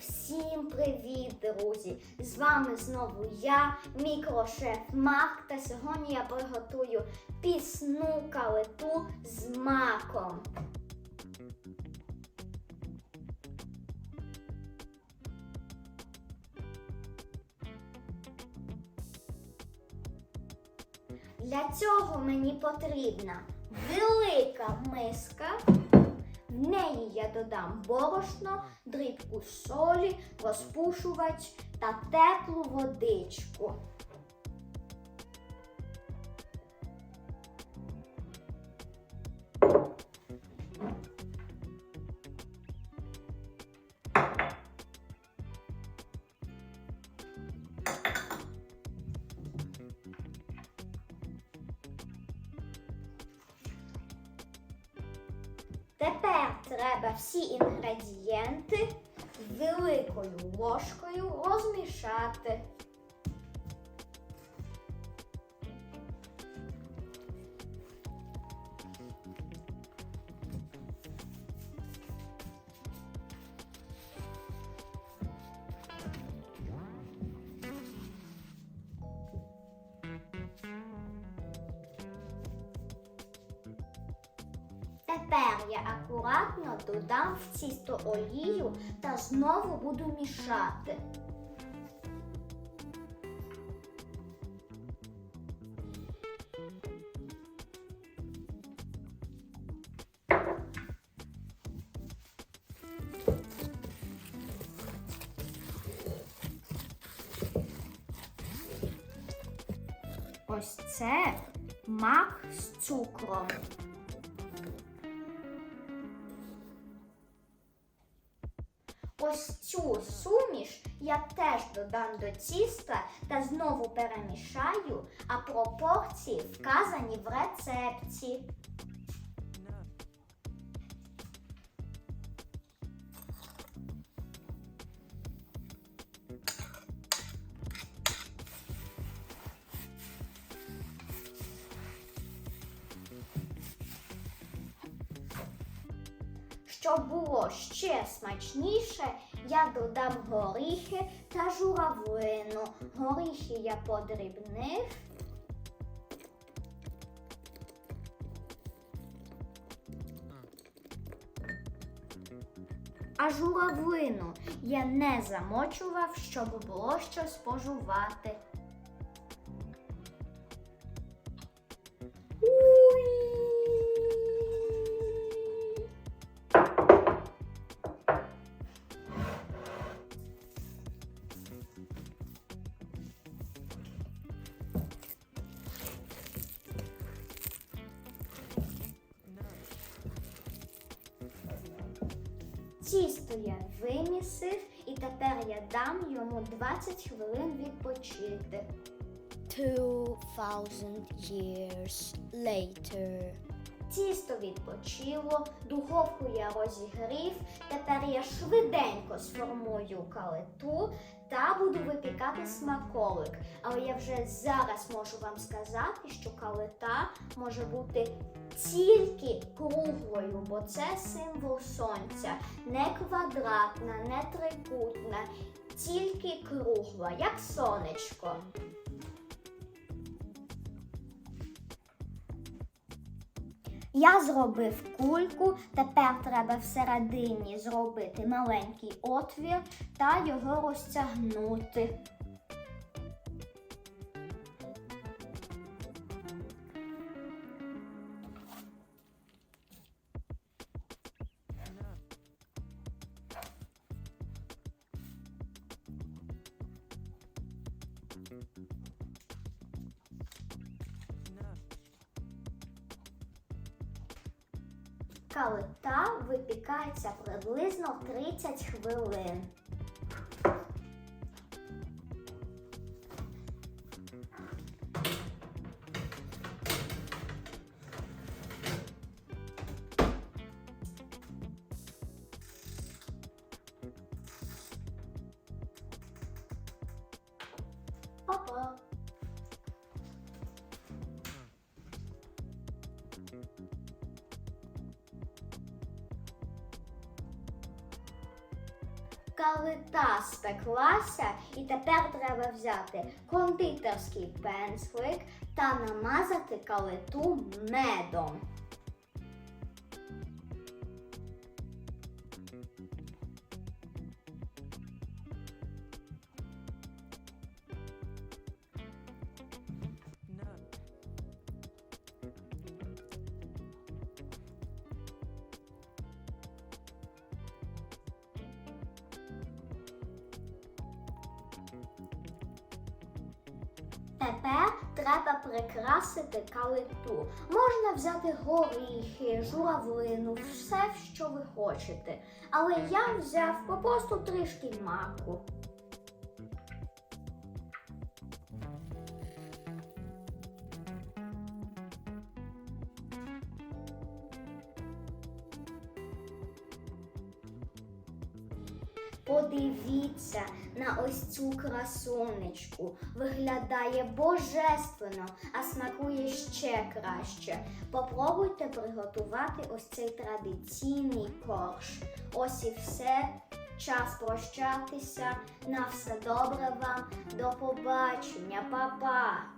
Всім привіт, друзі! З вами знову я, мікрошеф Марк, та сьогодні я приготую пісну калиту з маком. Для цього мені потрібна велика миска. В неї я додам борошно, дрібку солі, розпушувач та теплу водичку. Тепер треба всі інгредієнти великою ложкою розмішати. Тепер я акуратно додам в тісто олію та знову буду мішати. Ось це мак з цукром. Ось цю суміш я теж додам до тіста та знову перемішаю, а пропорції вказані в рецепті. Щоб було ще смачніше, я додам горіхи та журавлину. Горіхи я подрібнив. А журавлину я не замочував, щоб було що спожувати. Тісто я вимісив і тепер я дам йому 20 хвилин відпочити. 2000 years later. Тісто відпочило, духовку я розігрів. Тепер я швиденько сформую калиту та буду випікати смаколик. Але я вже зараз можу вам сказати, що калита може бути тільки круглою, бо це символ сонця, не квадратна, не трикутна, тільки кругла, як сонечко. Я зробив кульку, тепер треба всередині зробити маленький отвір та його розтягнути. Калита випікається приблизно 30 хвилин. Па-па! Калита спеклася, і тепер треба взяти кондитерський пензлик та намазати калиту медом. Тепер треба прикрасити калиту. Можна взяти горіхи, журавлину, все, що ви хочете. Але я взяв просто трішки маку. Подивіться на ось цю красунечку. Виглядає божественно, а смакує ще краще. Попробуйте приготувати ось цей традиційний корж. Ось і все. Час прощатися. На все добре вам. До побачення, Па-па!